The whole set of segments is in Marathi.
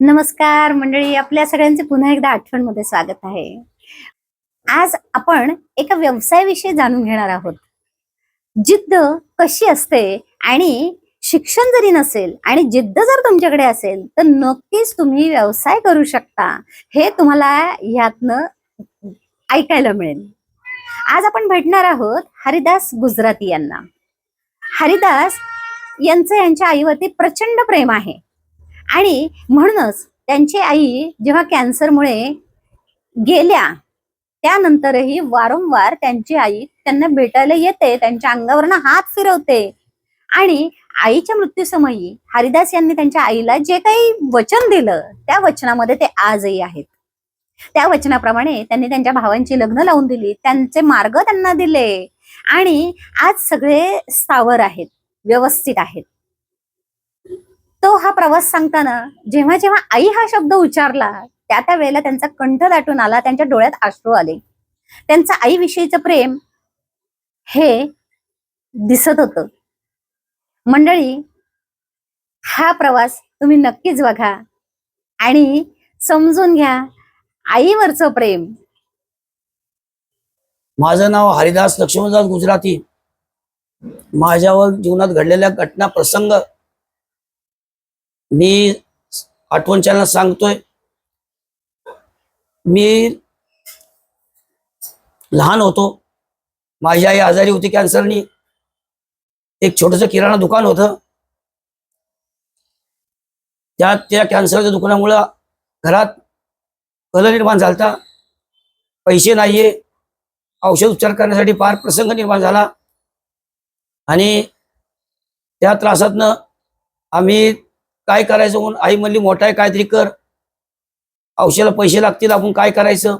नमस्कार मंडळी आपल्या सगळ्यांचे पुन्हा एकदा आठवणमध्ये स्वागत आहे. आज आपण एका व्यवसायाविषयी जाणून घेणार आहोत. जिद्द कशी असते आणि शिक्षण जरी नसेल आणि जिद्द जर तुमच्याकडे असेल तर नक्कीच तुम्ही व्यवसाय करू शकता हे तुम्हाला यातनं ऐकायला मिळेल. आज आपण भेटणार आहोत हरिदास गुजराती यांना. हरिदास यांचं यांच्या आईवरती प्रचंड प्रेम आहे. आणि म्हणूनच त्यांची आई जेव्हा कॅन्सरमुळे गेल्या त्यानंतरही वारंवार त्यांची आई त्यांना भेटायला येते त्यांच्या अंगावरनं हात फिरवते. आणि आईच्या मृत्यूसमयी हरिदास यांनी त्यांच्या आईला जे काही वचन दिलं त्या वचनामध्ये ते आजही आहेत. त्या वचनाप्रमाणे त्यांनी त्यांच्या भावांची लग्न लावून दिली त्यांचे मार्ग त्यांना दिले. आणि आज सगळे स्थावर आहेत व्यवस्थित आहेत. तो हा प्रवास सांगताना जेव्हा जेव्हा आई हा शब्द उच्चारला त्या त्या वेळेला त्यांचा कंठ दाटून आला त्यांच्या डोळ्यात आश्रू आले. त्यांचं आईविषयीचं प्रेम हे दिसत होतं. मंडळी हा प्रवास तुम्ही नक्कीच बघा आणि समजून घ्या आईवरचं प्रेम. माझं नाव हरिदास लक्ष्मणदास गुजराती. माझ्यावर जीवनात घडलेल्या घटना प्रसंग मी आठवणच्याला सांगतोय. मी लहान होतो. माझी आई आजारी होती कॅन्सरनी. एक छोटस किराणा दुकान होतं. त्या त्या कॅन्सरच्या दुकानामुळं घरात कल निर्माण झालता. पैसे नाहीये. औषध उपचार करण्यासाठी फार प्रसंग निर्माण झाला. आणि त्या त्रासातनं आम्ही काय करायचं म्हणून? आई म्हणली मोठा आहे काहीतरी कर. औषधाला पैसे लागतील आपण काय करायचं?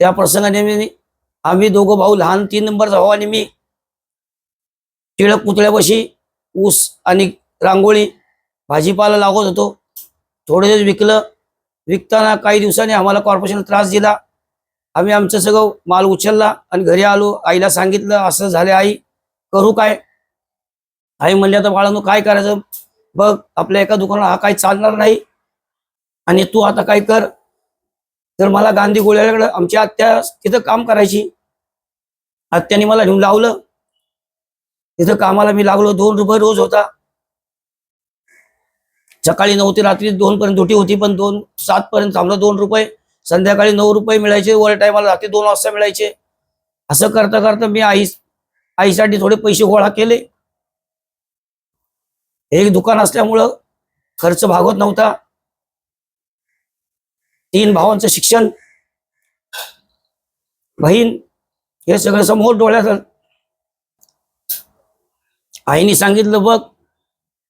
त्या प्रसंगाने मी आम्ही दोघं भाऊ लहान तीन नंबरचा भाऊ आणि मी टिळक पुतळ्यापाशी ऊस आणि रांगोळी भाजीपाला लागत होतो. थोडे दिवस विकलं. विकताना काही दिवसांनी आम्हाला कॉर्पोरेशन त्रास दिला. आम्ही आमचं सगळं माल उचलला आणि घरी आलो. आईला सांगितलं असं झालं आई. करू काय? आई म्हणली आता बाळांनो काय करायचं? बघ आपल्या एका दुकानात हा काही चालणार नाही. आणि तू आता काय कर? तर मला गांधी गोळ्याकडे आमच्या आत्या तिथं काम करायची आत्याने मला घेऊन लावलं तिथं कामाला मी लागलो दोन रुपये रोज होता. सकाळी नऊ ते रात्री दोन पर्यंत ड्युटी होती पण दोन सात पर्यंत थांबलं दोन रुपये. संध्याकाळी नऊ रुपये मिळायचे वर टायमाला रात्री दोन वाजता मिळायचे. असं करता करता मी आई आईसाठी थोडे पैसे गोळा केले. एक दुकान असल्यामुळं खर्च भागवत नव्हता. तीन भावांचं शिक्षण. बहीण हे सगळं समोर डोळ्यात आईने सांगितलं बघ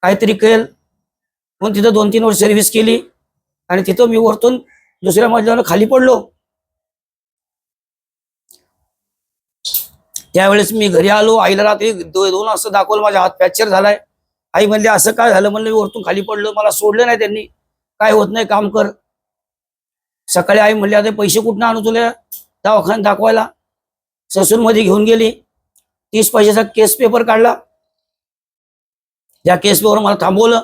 काहीतरी केल म्हणून तिथं दोन तीन वर्ष सर्व्हिस केली आणि तिथं मी वरतून दुसऱ्या मजल्यावर खाली पडलो. त्यावेळेस मी घरी आलो. आईला रात्री दोन वाजता दाखवलं माझा हात फ्रॅक्चर झालाय. आई म्हणली असं काय झालं? म्हणलं मी वरतून खाली पडलो मला सोडलं नाही त्यांनी. काय होत नाही काम कर. सकाळी आई म्हणली आता पैसे कुठनं आणू तुला दवाखान्यात दाखवायला? ससूरमध्ये घेऊन गेली. तीस पैशाचा केस पेपर काढला. त्या केस पेपर मला थांबवलं.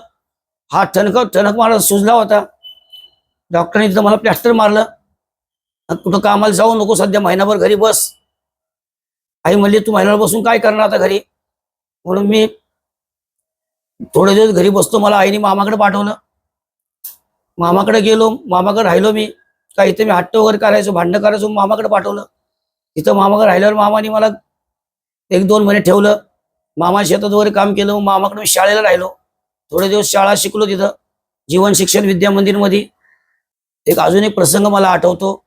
हा ठणक ठणक मला सुजला होता. डॉक्टरने तिथं मला प्लॅस्टर मारलं. कुठं कामाला जाऊ नको सध्या महिनाभर घरी बस. आई म्हणली तू महिनाभर बसून काय करणार आता घरी? म्हणून मी थोडे दिवस घरी बसतो मला आईने मामाकडे पाठवलं. मामाकडे गेलो मामाकडे राहिलो मी. का इथे मी हट्ट वगैरे करायचो भांडणं करायचो मामाकडे पाठवलं. तिथं मामाकडे राहिल्यावर मामाने मला एक दोन महिने ठेवलं. मामा शेतात वगैरे काम केलं मामाकडे मी शाळेला राहिलो. थोडे दिवस शाळा शिकलो तिथं जीवन शिक्षण विद्या मंदिरमध्ये एक अजून एक प्रसंग मला आठवतो.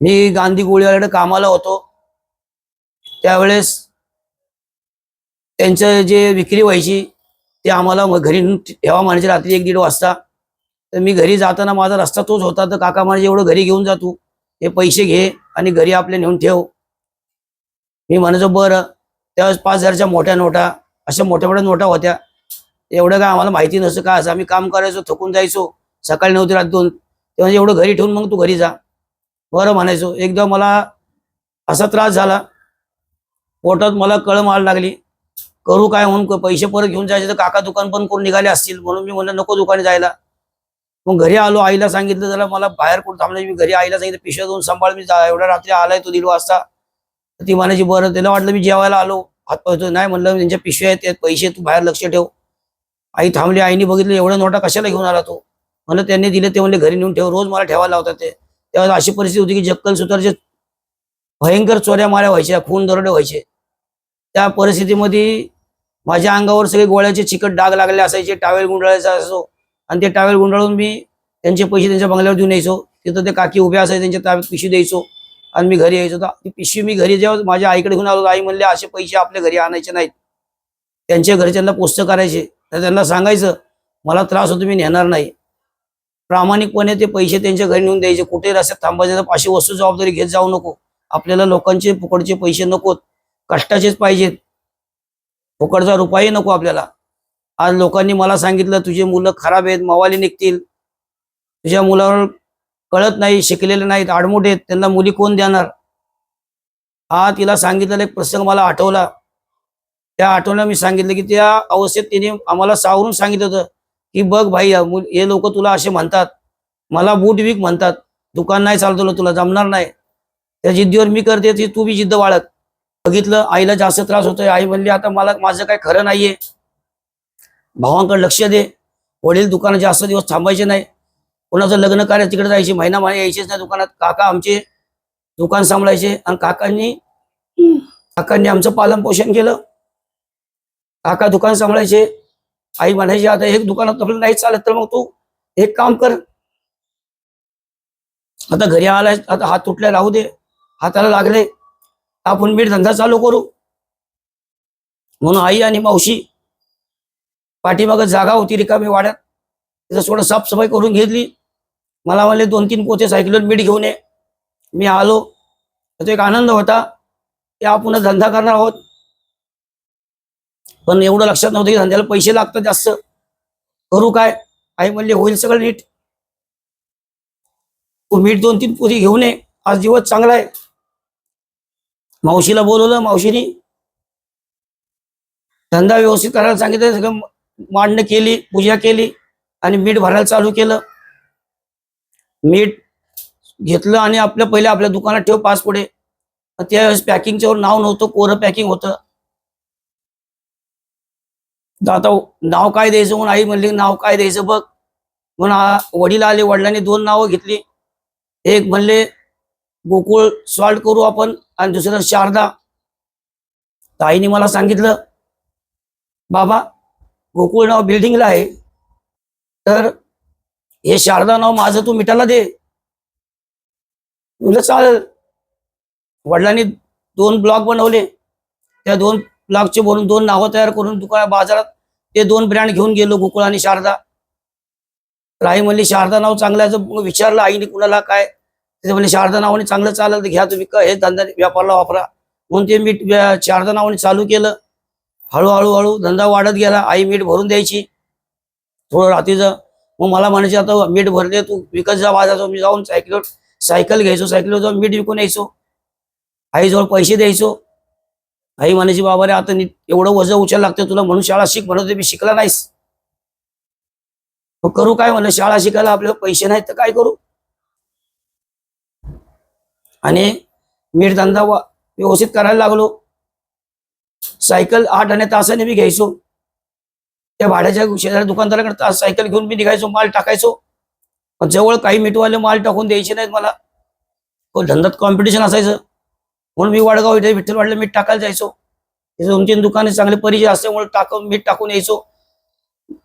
मी गांधी गोळीवाल्याकडे कामाला होतो. त्यावेळेस त्यांचं जे विक्री व्हायची ते आम्हाला मग घरी नेऊन ठेवा म्हणायचे रात्री एक दीड वाजता. तर मी घरी जाताना माझा रस्ता तोच होता. तर काका म्हणजे एवढं घरी घेऊन जा तू. हे पैसे घे आणि घरी आपले नेऊन ठेव. मी म्हणायचो बरं. त्यावेळेस पाच हजारच्या मोठ्या नोटा अशा मोठ्या मोठ्या नोटा होत्या. एवढं काय आम्हाला माहिती नसतं. काय असं आम्ही काम करायचो थकून जायचो. सकाळी नऊ ते रात दोन. तेव्हा एवढं घरी ठेवून मग तू घरी जा. बरं म्हणायचो. एकदा मला असा त्रास झाला. पोटात मला कळ मार लागली. करू काय म्हणून? पैसे परत घेऊन जायचे तर काका दुकान पण करून निघाले असतील? म्हणून मी म्हणलं नको दुकाने जायला. मग घरी आलो आईला सांगितलं जरा मला बाहेर कुठं थांबलं मी घरी आईला सांगितलं पिशव्या दोन सांभाळ मी जा- एवढ्या रात्री आलाय तो दीड वाजता. ती म्हणायची बरं. त्याला वाटलं मी जेवायला आलो. हात पाहतो नाही म्हणलं त्यांच्या पिशव्या आहेत त्यात पैसे तू बाहेर लक्ष ठेव. आई थांबली आईने बघितलं एवढ्या नोटा कशाला घेऊन आला तो? म्हणलं त्यांनी दिले ते म्हणले घरी नेऊन ठेव रोज मला ठेवायला लावतात ते. तेव्हा अशी परिस्थिती होती की जक्कल सुतारचे भयंकर चोऱ्या माऱ्या व्हायच्या खून दरोडे व्हायचे. त्या परिस्थितीमध्ये माझ्या अंगावर सगळे गोळ्याचे चिकट डाग लागले असायचे टावेल गुंडाळायचा असो. आणि ते टावेल गुंडाळून मी त्यांचे पैसे त्यांच्या बंगल्यावर देऊन यायचो. तिथं ते काकी उभे असायचे त्यांच्या ताब्यात पिशवी द्यायचो. आणि मी घरी यायचो. ती पिशवी मी घरी जेव्हा माझ्या आईकडे घेऊन आलो आई म्हणले असे पैसे आपल्या घरी आणायचे नाहीत. त्यांच्या घरी त्यांना पोस्ट करायचे. तर त्यांना सांगायचं मला त्रास होतो मी नेणार नाही. प्रामाणिकपणे ते पैसे त्यांच्या घरी नेऊन द्यायचे. कुठे रस्त्यात थांबायचे तर अशी वस्तू जबाबदारी घेत जाऊ नको. आपल्याला लोकांचे फुकटचे पैसे नकोत. कष्टाचेच पाहिजेत. फुकटचा रुपयाही नको आपल्याला. आज लोकांनी मला सांगितलं तुझे मुलं खराब आहेत मवाली निघतील. तुझ्या मुलावर कळत नाही शिकलेले नाहीत आडमोठे आहेत. त्यांना मुली कोण देणार? हा तिला सांगितलेला एक प्रसंग मला आठवला. त्या आठवणं मी सांगितलं की त्या अवस्थेत तिने आम्हाला सावरून सांगितलं होतं की बघ भाई हे लोक तुला असे म्हणतात. मला बूट विक म्हणतात. दुकान नाही चालवलं तुला जमणार नाही. त्या जिद्दीवर मी करते ती तू बी जिद्द वाळत बघितलं आईला जास्त त्रास होतोय. आई म्हणली आता मला माझं काय खरं नाहीये. भावांकडे लक्ष दे. वडील दुकानात जास्त दिवस थांबायचे नाही. कोणाचं लग्न कार्य तिकडे जायचे महिना महिना यायचेच नाही दुकानात. काका आमचे दुकान सांभाळायचे आणि काकांनी काकांनी आमचं पालन पोषण केलं. काका दुकान सांभाळायचे. आई म्हणायची आता एक दुकानात आपलं नाही चालत तर मग तू एक काम कर. आता घरी आलाय आता हात तुटलाय राहू दे. हाताला लागले. आपण मीठ धंदा चालू करू. म्हणून आई आणि मावशी पाठीमागं जागा होती रिकामी वाड्यात. तिथं थोडं साफसफाई करून घेतली. मला म्हणले दोन तीन पोते सायकलवर मीठ घेऊन ये. मी आलो. तर तो एक आनंद होता की आपण धंदा करणार आहोत. पण एवढं लक्षात नव्हतं की धंद्याला पैसे लागतात जास्त. करू काय? आई म्हणले होईल सगळं नीट. तू मीठ दोन तीन पोती घेऊन ये. आज दिवस चांगला आहे. मावशीला बोलवलं मावशीनी धंदा व्यवस्थित करायला सांगितलं सगळं मांडणं केली पूजा केली आणि मीठ भरायला चालू केलं. मीठ घेतलं आणि आपल्या पहिले आपल्या दुकानात ठेव पाच पुढे. त्यावेळेस पॅकिंगच्यावर नाव नव्हतं कोरं पॅकिंग होतं. तर आता नाव काय द्यायचं म्हणून आई म्हणली नाव काय द्यायचं बघ. म्हणून वडील आले वडिलांनी दोन नावं घेतली. एक म्हणले गोकुळ सॉल्ट करू आपण आणि दुसरं शारदा. ताईने मला सांगितलं बाबा गोकुळ नाव बिल्डिंगला आहे तर हे शारदा नाव माझं तू मिठाला दे. म्हणलं चालेल. वडिलांनी दोन ब्लॉक बनवले. त्या दोन ब्लॉकचे बनवून दोन नावं तयार करून दुकान बाजारात ते दोन ब्रँड घेऊन गेलो गोकुळ आणि शारदा. तर आई म्हणली शारदा नाव चांगलं आहे मग विचारलं आईने कुणाला काय तिथे म्हणले शारदा नावाने चांगलं चालेल तर घ्या तुम्ही हे धंदा व्यापाराला वापरा. म्हणून ते मीठ शारदा नावाने चालू केलं हळूहळू हळू धंदा वाढत गेला आई मीठ भरून द्यायची. थोडं रात्रीचं मग मला म्हणायचे आता मीठ भरले तू विकत जा बाजारात मी जाऊन सायकल सायकल घ्यायचो सायकलवर जाऊन मीठ विकून यायचो. आईजवळ पैसे द्यायचो. आई म्हणायची बाबा रे आता एवढं वजन उचल लागतं तुला म्हणून शाळा शिक म्हणत मी शिकला नाहीस. मग करू काय म्हणलं शाळा शिकायला आपल्याला पैसे नाहीत तर काय करू? आणि मीठ धंदा व्यवस्थित करायला लागलो. सायकल आठ आणि तासाने मी घ्यायचो. त्या भाड्याच्या शेजारी दुकानदाराकडे तास सायकल घेऊन मी निघायचो माल टाकायचो. पण जवळ काही मिठवाले माल टाकून द्यायचे नाहीत मला. धंद्यात कॉम्पिटिशन असायचं. म्हणून मी वाडगाव इथे विठ्ठल वाडला मीठ टाकायला जायचो. तिथे दोन तीन दुकाने चांगले परिचय असल्यामुळे टाकून मीठ टाकून यायचो.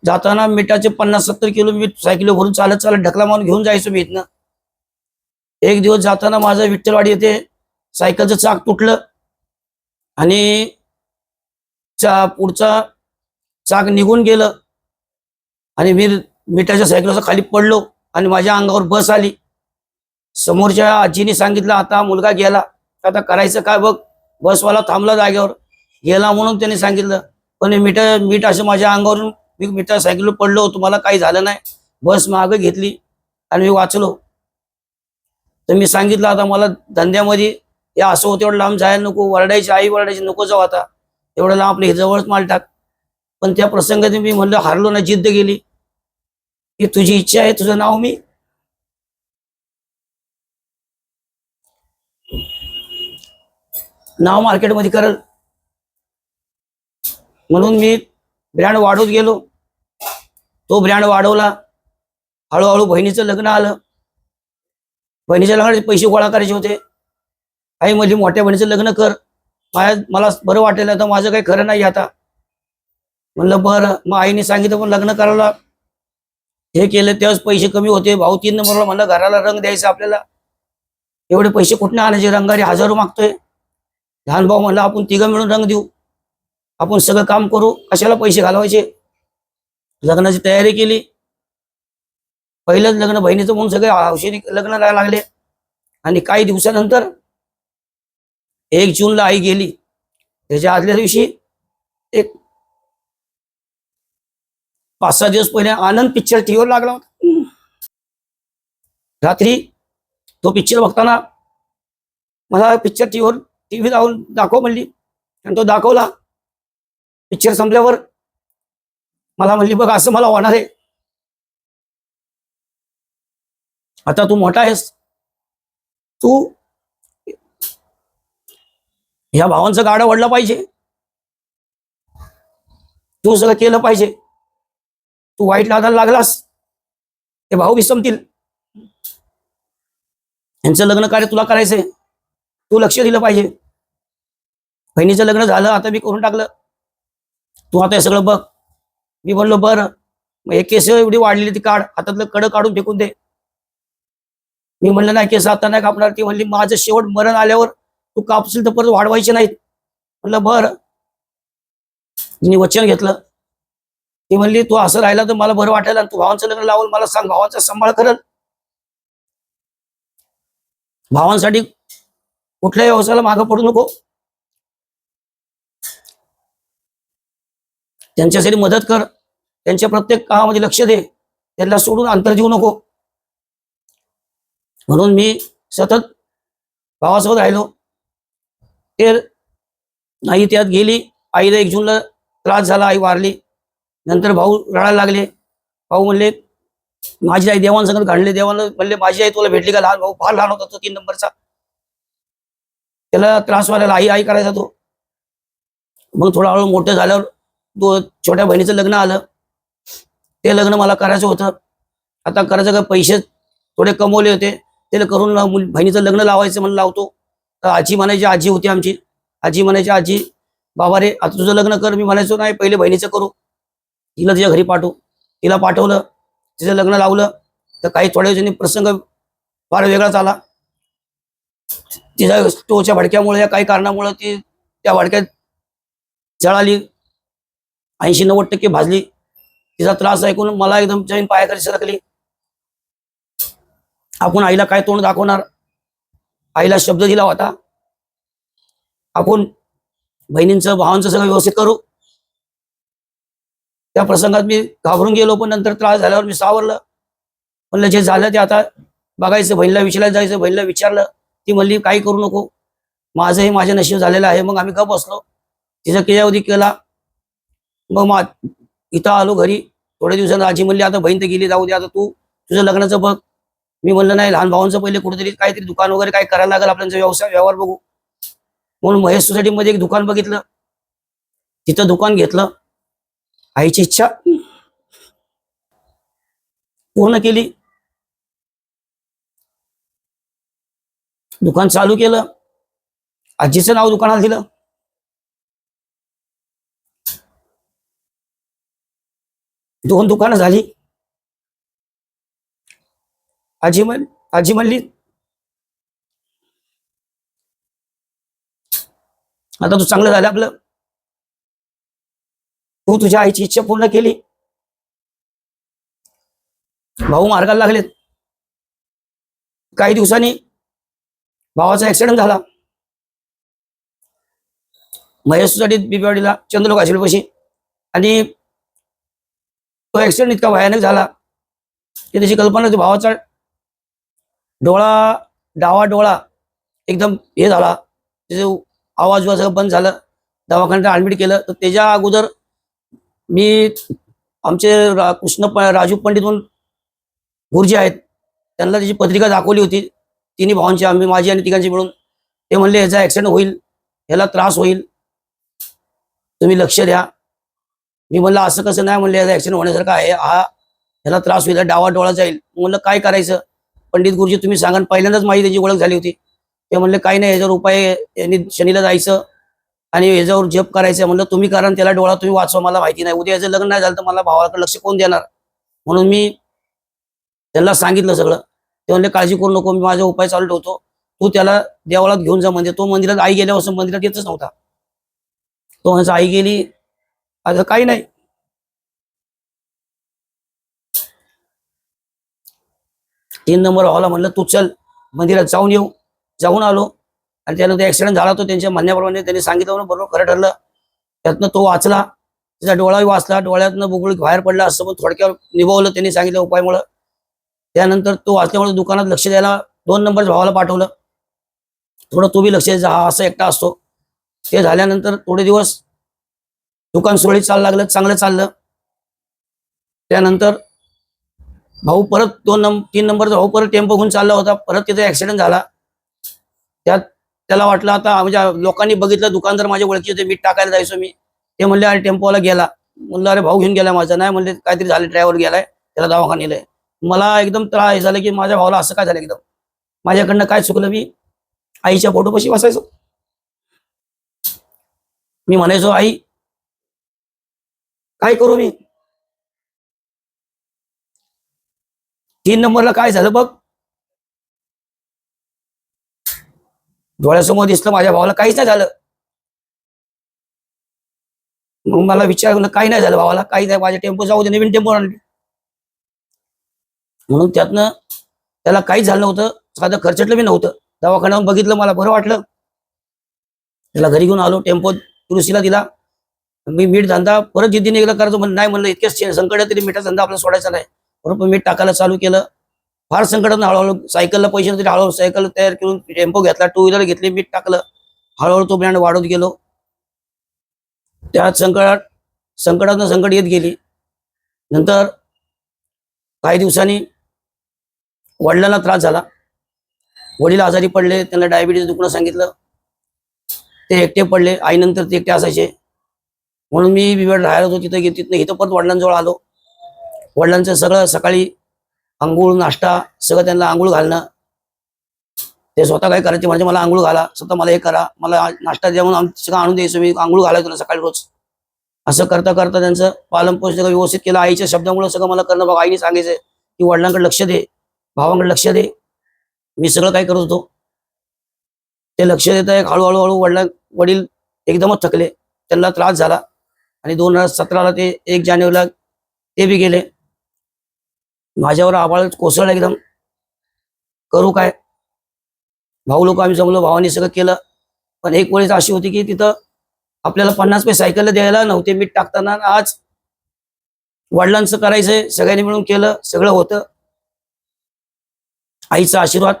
जाताना मिठाचे पन्नास सत्तर किलो मीठ सायकल भरून चालत चालत ढकला मारून घेऊन जायचो मी इथनं. एक दिवस जाताना माझं विठ्ठलवाडी येथे सायकलचं चाक तुटलं. आणि चा पुढचा चाक निघून गेलं. आणि मी मिठाच्या सायकलचा खाली पडलो आणि माझ्या अंगावर बस आली. समोरच्या आजीने सांगितलं आता मुलगा गेला. आता करायचं काय बघ. बसवाला थांबला जागेवर. गेला म्हणून त्याने सांगितलं. पण मीठ मीठ असं माझ्या अंगावरून मी मिठा सायकलवर पडलो. तुम्हाला काही झालं नाही. बस मागं घेतली आणि मी वाचलो. तर मी सांगितलं आता मला धंद्यामध्ये हे असं होतं एवढं लांब जायला नको वरडायची आई वरडायची नको जाऊ आता. एवढं लांब आपल्या हे जवळच माल टाक. पण त्या प्रसंगात मी म्हणलं हारलो ना जिद्द गेली. की तुझी इच्छा आहे तुझं नाव मी. नाव मार्केटमध्ये करल. म्हणून मी ब्रँड वाढवत गेलो. तो ब्रँड वाढवला. हळूहळू बहिणीचं लग्न आलं. बहिणीच्या लग्नाचे पैसे गोळा करायचे होते. आई म्हणजे मोठ्या बहिणीचं लग्न कर. माझ्या मला बरं वाटेल आता माझं काही खरं नाही आता. म्हणलं बरं. मग आईने सांगितलं पण लग्न करायला हे केलं तेव्हाच पैसे कमी होते. भाऊ तीन नंबरला म्हणलं घराला रंग द्यायचा आपल्याला. एवढे पैसे कुठनं आणायचे? रंगारी हजारो मागतोय. लहान भाऊ म्हणलं आपण तिघं मिळून रंग देऊ. आपण सगळं काम करू. कशाला पैसे घालवायचे? लग्नाची तयारी केली. पहिलंच लग्न बहिणीचं म्हणून सगळे औषधी लग्न राहायला लागले. आणि काही दिवसानंतर एक जूनला आई गेली. त्याच्या आदल्या दिवशी एक पाच सहा दिवस पहिले आनंद पिक्चर टीव्हीवर लागला होता. रात्री तो पिक्चर बघताना मला पिक्चर टीव्हीवर टीव्ही लावून दाखव म्हणली. आणि तो दाखवला. पिक्चर संपल्यावर मला म्हणली बघ असं मला होणार आहे. आता तू मोठा आहेस. तू ह्या भावांचं गाडं वडला पाहिजे. तू सगळं केलं पाहिजे. तू वाईट लादाला लागलास. ते भाऊ विसमतील. यांचं लग्न कार्य तुला करायचंय. तू लक्ष दिलं पाहिजे. बहिणीचं लग्न झालं आता मी करून टाकलं. तू आता हे सगळं बघ. मी म्हणलो बरं. मग हे केस एवढी वाढलेली ती काढ. हातातलं कडं काढून फेकून दे. मी म्हणलं नाही केस आता नाही कापणार. ती म्हणली माझं शेवट मरण आल्यावर तू कापशील तर परत वाढवायचे नाहीत. म्हणलं बरं. तिने वचन घेतलं. ती म्हणली तू असं राहिला तर मला बरं वाटेल आणि तू भावांचं लग्न लावल मला सांग भावांचा सांभाळ करल. भावांसाठी कुठल्याही व्यवसायाला मागं पडू नको. त्यांच्यासाठी मदत कर. त्यांच्या प्रत्येक कामामध्ये लक्ष दे. त्यांना सोडून अंतर देऊ नको. म्हणून मी सतत भावासोबत राहिलो. ते आई त्यात गेली. आईला एक जूनला त्रास झाला आई वारली. नंतर भाऊ रडायला लागले. भाऊ म्हणले माझी आई देवांसंगत घाणले देवाला म्हणले माझी आई तुला भेटली का लहान भाऊ? फार लहान होता तो तीन नंबरचा. त्याला त्रास व्हायला आई आई करायचा तो. मग थोडा हळू मोठं झाल्यावर तो छोट्या बहिणीचं लग्न आलं. ते लग्न मला करायचं होतं. आता करायचं का पैसे थोडे कमवले होते. त्याला करून बहिणीचं लग्न लावायचं म्हणून लावतो. तर आजी म्हणायची आजी होती आमची. आजी म्हणायची आजी बाबा रे आता तुझं लग्न कर. मी म्हणायचो नाही पहिले बहिणीचं करू. तिला तिच्या घरी पाठवू. तिला पाठवलं. तिचं लग्न लावलं. तर काही थोड्या दिवसांनी प्रसंग फार वेगळाच आला. तिच्या टोच्या भडक्यामुळे या काही कारणामुळे ती त्या भडक्यात जळाली. ऐंशी नव्वद टक्के भाजली. तिचा त्रास ऐकून मला एकदम जमीन पायाखाली सरकली. आपण आईला काय तोंड दाखवणार? आईला शब्द दिला होता. आपण बहिणींचं भावांचं सगळं व्यवस्थित करू. त्या प्रसंगात मी घाबरून गेलो पण नंतर त्रास झाल्यावर मी सावरलं. म्हणलं जे झालं ते आता बघायचं बहिणीला विचारायला जायचं बहिणीला विचारलं. ती म्हणली काही करू नको. माझंही माझ्या नशीब झालेलं आहे. मग आम्ही गप बसलो. तिचा क्रियावधी केला. मग मा इथं आलो घरी. थोड्या दिवसांनी आजी म्हणली आता बहीण तर गेली जाऊ दे. आता तू तुझं लग्नाचं बघ. मी म्हणलं नाही लहान भावांचं पहिले कुठेतरी काहीतरी दुकान वगैरे काय करायला लागेल आपल्याचा व्यवसाय व्यवहार बघू. म्हणून महेश सोसायटीमध्ये एक दुकान बघितलं. तिथं दुकान घेतलं. आईची इच्छा पूर्ण केली. दुकान चालू केलं. आजीचं नाव दुकानाला दिलं. दोन दुकानं झाली. आजी म्हण आजी म्हणली आता तू चांगलं झालं आपलं. तू तुझ्या आईची इच्छा पूर्ण केली. भाऊ मार्गाला लागलेत. काही दिवसांनी भावाचा ऍक्सिडेंट झाला. महेश सोसायटीत बिबीवाडीला चंद्रलोक आशिलपाशी आणि तो ऍक्सिडेंट इतका भयानक झाला की त्याची कल्पना भावाचा डोळा डावा डोळा एकदम हे झाला. त्याचे आवाज सगळं बंद झालं. दवाखान्यात ॲडमिट केलं. तर त्याच्या अगोदर मी आमचे रा- कृष्ण प- राजू पंडित म्हणून गुरुजी आहेत. त्यांना त्याची पत्रिका दाखवली होती. तिन्ही भावांची आम्ही माझी आणि तिघांची मिळून. ते म्हणले ह्याचा ॲक्सिडेंट होईल. ह्याला त्रास होईल. तुम्ही लक्ष द्या. मी म्हणलं असं कसं नाही? म्हणलं याचा ॲक्सिडेंट होण्यासारखं आहे. हा ह्याला त्रास होईल. डावा डोळा जाईल. म्हणलं काय करायचं? पंडित गुरुजी तुम्ही सांगा पहिल्यांदाच माझी त्याची ओळख झाली होती. ते म्हणले काही नाही याच्यावर उपाय यांनी शनीला जायचं आणि याच्यावर जप करायचं. म्हणलं तुम्ही कारण त्याला डोळा तुम्ही वाचवा मला माहिती नाही. उद्या याचं लग्न नाही झालं तर मला भावाकडे लक्ष कोण देणार? म्हणून मी त्यांना सांगितलं सगळं. ते म्हणले काळजी करू नको मी माझा उपाय चालू ठेवतो. तू त्याला देवाळात घेऊन जा. म्हणजे तो मंदिरात आई गेल्यापासून मंदिरात येतच नव्हता. तो म्हणजे आई गेली आता काही नाही. तीन नंबर हॉला म्हणलं तू चल मंदिरात जाऊन येऊ. जाऊन आलो. आणि त्यानंतर ऍक्सिडेंट झाला तो त्यांच्या म्हणण्याप्रमाणे त्यांनी सांगितलं बरोबर खरं ठरलं. त्यातनं तो वाचला. त्याचा डोळाही वाचला. डोळ्यातनं बुगळी बाहेर पडला असं पण थोडक्यावर निभावलं त्यांनी सांगितलं उपायमुळं. त्यानंतर तो वाचल्यामुळे दुकानात लक्ष द्यायला दोन नंबर भावाला पाठवलं. थोडं तो बी लक्ष द्यायचा हा असा एकटा असतो. ते झाल्यानंतर थोडे दिवस दुकान सुरळीत चाललं लागलं चांगलं चाललं. त्यानंतर भाऊ परत दोन नंबर तीन नंबरचा भाऊ परत टेम्पो घेऊन चालला होता. परत तिथे ऍक्सिडेंट झाला. त्यात त्याला वाटलं आता म्हणजे लोकांनी बघितलं दुकानदार माझ्या ओळखी होते मीठ टाकायला जायचो मी. ते म्हणले अरे टेम्पोला गेला. म्हणलं अरे भाऊ घेऊन गेला माझा. नाही म्हणले काहीतरी झालं ड्रायव्हर गेलाय. त्याला दवाखान्यात मला एकदम त्रास झाला झालं की माझ्या भावाला असं काय झालं एकदम? माझ्याकडनं काय चुकलं मी? आईच्या फोटोपाशी बसायचो. मी म्हणायचो आई काय करू मी? तीन नंबरला काय झालं बघ? डोळ्यासमोर दिसलं माझ्या भावाला काहीच नाही झालं. मग मला विचारलं काही नाही झालं भावाला काही नाही माझ्या टेम्पो जाऊ दे नवीन टेम्पो आणली. म्हणून त्यातनं त्याला काहीच झालं नव्हतं साधं खर्चटलं बी नव्हतं. दवाखान्यावर बघितलं मला बरं वाटलं. त्याला घरी घेऊन आलो टेम्पो तुळशीला दिला. मी मीठ धंदा परत जिद्दीने एकदा करायचं म्हणून नाही म्हणलं इतकेच संकट तरी मिठाचा धंदा आपल्याला सोडायचा नाही. बरोबर मीठ टाकायला चालू केलं. फार संकटात हळूहळू सायकलला पैसे नव्हते हळूहळू सायकल तयार करून टेम्पो घेतला टू व्हीलर घेतली मीठ टाकलं. हळूहळू तो ब्रँड वाढत गेलो. त्या संकटात संकटातनं संकट येत गेली. नंतर काही दिवसांनी वडिलांना त्रास झाला. वडील आजारी पडले त्यांना डायबिटीज दुखणं सांगितलं. ते एकटे पडले आईनंतर ते एकटे असायचे. म्हणून मी बिवेड राहायला होतो तिथं तिथनं इथं परत वडिलांजवळ आलो. वडिलांचं सगळं सकाळी आंघोळ नाश्ता सगळं त्यांना आंघोळ घालणं. ते स्वतः काय करायचे म्हणजे मला आंघोळ घाला स्वतः मला हे करा मला नाश्ता जेवण सगळं आणून द्यायचं मी आंघोळ घालायचो ना सकाळी रोज. असं करता करता त्यांचं पालनपोषण सगळं व्यवस्थित केलं. आईच्या शब्दामुळे सगळं मला करणं बघा आईने सांगायचं की वडिलांकडे लक्ष दे भावांकडे लक्ष दे. मी सगळं काय करत होतो? ते लक्ष देता एक हळूहळू हळू वडिला वडील एकदमच थकले. त्यांना त्रास झाला. आणि दोन हजार सतराला ते एक जानेवारीला ते बी गेले. माझ्यावर आबाळ कोसळलं एकदम. करू काय? भाऊ लोक आम्ही जमलो भावानी सगळं केलं. पण एक वेळेस अशी होती की तिथं आपल्याला पन्नास पैसे सायकल द्यायला नव्हते मीठ टाकताना आज वडिलांचं करायचंय सगळ्यांनी मिळून केलं सगळं होतं. आईचा आशीर्वाद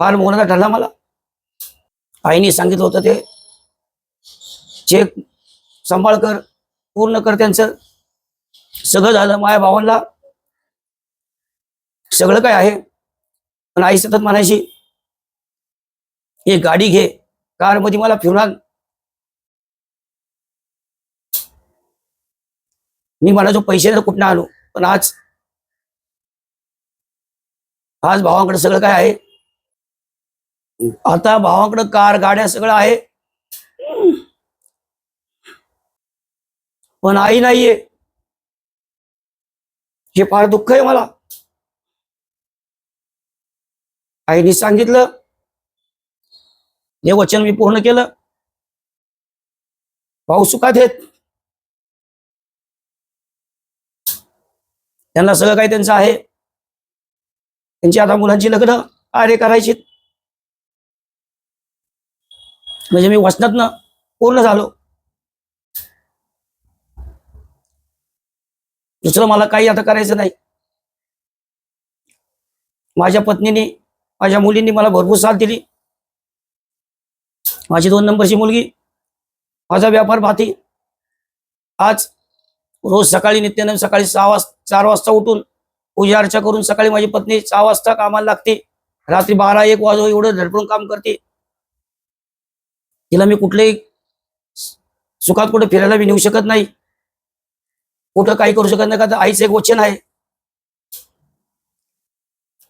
फार मोलाचा ठरला मला. आईने सांगितलं होतं ते चेक सांभाळ कर पूर्ण कर त्यांचं. सगळं झालं माझ्या भावांना सगळं काय आहे? पण आई सतत म्हणायची एक गाडी घे कारमध्ये मला फिरणार मी म्हणायचो पैसे तर कुठनं आलो पण आज आज भावाकडे सगळं काय आहे? आता भावाकडे कार गाड्या सगळं आहे. पण आई नाहीये. हे फार दुःख आहे मला. आईने सांगितलं. हे वचन मी पूर्ण केलं. भाऊ सुखात आहेत. त्यांना सगळं काही त्यांचं आहे. त्यांची आता मुलांची लग्न कार्य करायची. म्हणजे मी वचनातनं पूर्ण झालो. दुसरं मला काही आता करायचं नाही. माझ्या पत्नीने माझ्या मुलींनी मला भरपूर साथ दिली. माझी दोन नंबरची मुलगी माझा व्यापार भाती. आज रोज सकाळी नित्यानं सकाळी सहा वाजता चार वाजता उठून पूजा अर्चा करून सकाळी माझी पत्नी सहा वाजता कामाला लागते. रात्री बारा एक वाजो एवढं धडपडून काम करते. तिला मी कुठलेही सुखात कुठे फिरायला मी नेऊ शकत नाही. कुठं काही करू शकत नाही का तर आईचं एक वचन आहे.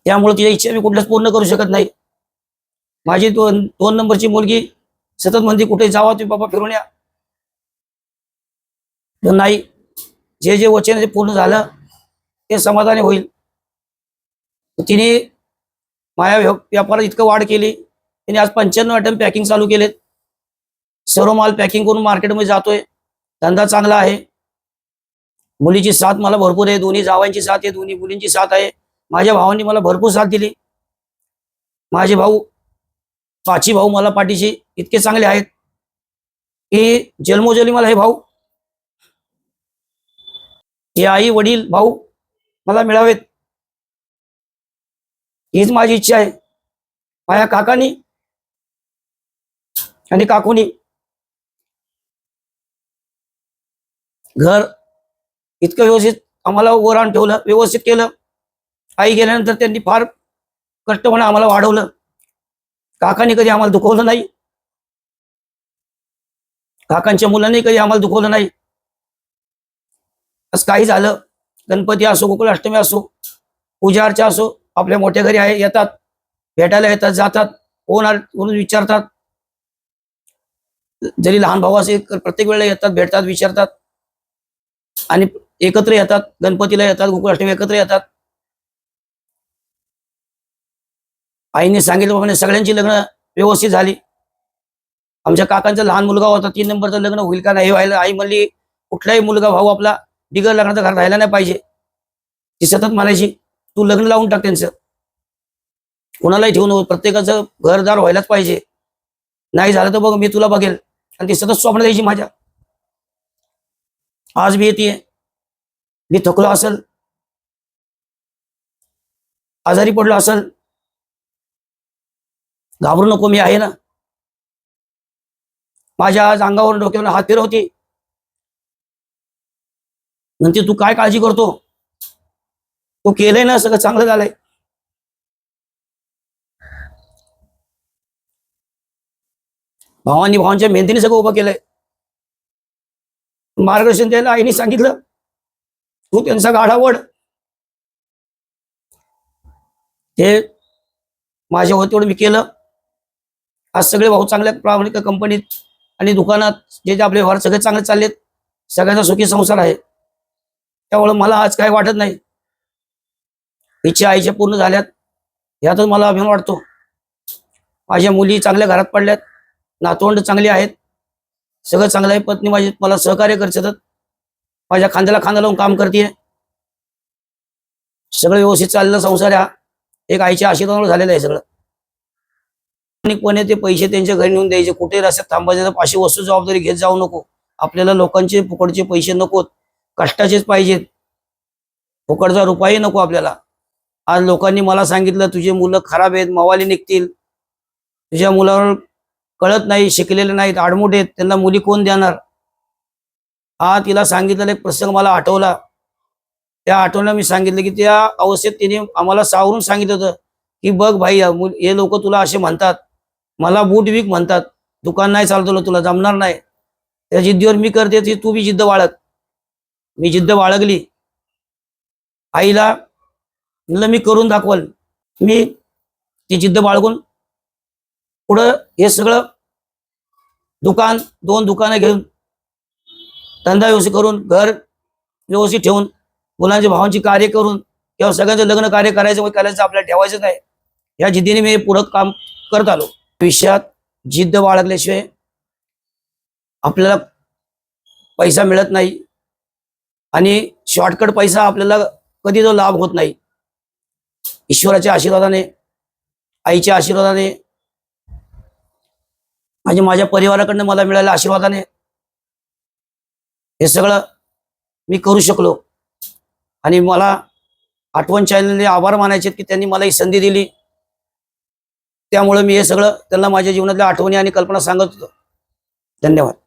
त्यामुळे तिच्या इच्छा मी कुठल्याच पूर्ण करू शकत नाही. माझी दोन दोन नंबरची मुलगी सतत म्हणते कुठे जावा तुम्ही बाबा फिरून या. नाही जे जे वचन ते पूर्ण झालं ते समाधानी होईल. तिने माझ्या व्यापारात इतकं वाढ केली. तिने आज पंच्याण्णव आयटम पॅकिंग चालू केलेत. सर्व माल पॅकिंग करून मार्केटमध्ये जातोय. धंदा चांगला आहे. मुलीची साथ मला भरपूर आहे. दोन्ही जावांची साथ आहे दोन्ही मुलींची साथ आहे. माझ्या भावांनी मला भरपूर साथ दिली. माझे भाऊ पाची भाऊ मला पाठीशी इतके चांगले आहेत. की जन्मोजली मला हे भाऊ हे आई वडील भाऊ मला मिळावेत. हीच माझी इच्छा आहे. माझ्या काकानी आणि काकूनी घर इतकं व्यवस्थित आम्हाला वर आणून ठेवलं व्यवस्थित केलं. आई गेल्यानंतर त्यांनी फार कष्टपणे आम्हाला वाढवलं. काकांनी कधी आम्हाला दुखवलं नाही. काकांच्या मुलांनी कधी आम्हाला दुखवलं नाही. असं काही झालं. गणपती असो गोकुलाष्टमी असो पूजा अर्चा असो आपल्या मोठ्या घरी आहे येतात. भेटायला येतात जातात. कोण म्हणून विचारतात. जरी लहान भाऊ असेल तर प्रत्येक वेळेला येतात भेटतात विचारतात. आणि एकत्र येतात गणपतीला येतात गोकुळाष्टमी एकत्र येतात. आईने सांगितल्याप्रमाणे सगळ्यांची लग्न व्यवस्थित झाली. आमच्या काकांचा लहान मुलगा होता तीन नंबरचं लग्न होईल का नाही व्हायला? आई म्हणली कुठलाही मुलगा भाऊ आपला बिगर लग्नाचा घर राहायला नाही पाहिजे. ती सतत म्हणायची तू लग्न लावून टाक त्यांचं. कोणालाही ठेवून प्रत्येकाचं घरदार व्हायलाच पाहिजे. नाही झालं तर बघ मी तुला बघेल. आणि ती सतत स्वप्न द्यायची माझ्या. आज मी येते मी थकलो असेल. आजारी पडलो असेल. घाबरू नको मी आहे ना. माझ्या आज अंगावर डोक्यावर हात फिरवते म्हणते तू काय काळजी करतो? तू केलंय ना सगळं चांगलं झालंय. भावांनी भावांच्या मेहनतीने सगळं उभं केलंय. मार्गदर्शन द्यायला आईने सांगितलं. तू त्यांचा गाढा वड. हे माझ्या होते मी केलं. आज सगळे भाऊ चांगल्या प्रामाणिक कंपनीत आणि दुकानात जे जे आपले व्यवहार सगळे चांगले चाललेत सगळ्यांचा सुखी संसार आहे. त्यामुळे मला आज काय वाटत नाही. इच्छा आईच्या पूर्ण झाल्यात. यातच मला अभिमान वाटतो. माझ्या मुली चांगल्या घरात पडल्यात. नातवंड चांगली आहेत. सगळं चांगलं आहे. पत्नी माझी मला सहकार्य करतात माझ्या खांद्याला खांदा लावून काम करते सगळं व्यवस्थित चाललेलं संसार हा. एक आईच्या आशीर्वादावर झालेलं आहे सगळं. प्रामाणिकपणे ते पैसे त्यांच्या घरी नेऊन द्यायचे कुठे रस्त्यात थांबायचे तर पाचशे वस्तू जबाबदारी घेत जाऊ नको. आपल्याला लोकांचे फुकटचे पैसे नकोत. कष्टाचेच पाहिजेत. फुकटचा रुपयाही नको आपल्याला. आज लोकांनी मला सांगितलं तुझे मुलं खराब आहेत मवाली निघतील. तुझ्या मुलावर कळत नाही शिकलेले नाहीत आडमुठ आहेत. त्यांना मुली कोण देणार? हा तिला सांगितलेला एक प्रसंग मला आठवला. त्या आठवणं मी सांगितलं की त्या अवस्थेत तिने आम्हाला सावरून सांगितलं होतं की बघ भाई हे लोक तुला असे म्हणतात. मला बूट विक म्हणतात. दुकान नाही चालवलं तुला जमणार नाही. त्या जिद्दीवर मी करते ती तू बी जिद्द बाळग मी जिद्द बाळगली आईला म्हणलं मी करून दाखवल. मी ती जिद्द बाळगून पुढं हे सगळं दुकान दोन दुकानं घेऊन धंदा व्यवस्थित करून घर व्यवस्थित ठेवून मुलांच्या भावांची कार्य करून किंवा सगळ्यांचं लग्न कार्य करायचं व करायचं आपल्याला ठेवायचं नाही. या जिद्दीने मी पुढं काम करत आलो. आयुष्यात जिद्द बाळगल्याशिवाय आपल्याला पैसा मिळत नाही आणि शॉर्टकट पैसा आपल्याला कधी तो लाभ होत नाही. ईश्वराच्या आशीर्वादाने आईच्या आशीर्वादाने म्हणजे माझ्या परिवाराकडनं मला मिळालेल्या आशीर्वादाने हे सगळं मी करू शकलो. आणि मला आठवण चॅनलने आभार मानायचे की त्यांनी मला ही संधी दिली. त्यामुळे मी हे सगळं त्यांना माझ्या जीवनातल्या आठवणी आणि कल्पना सांगत होतो. धन्यवाद.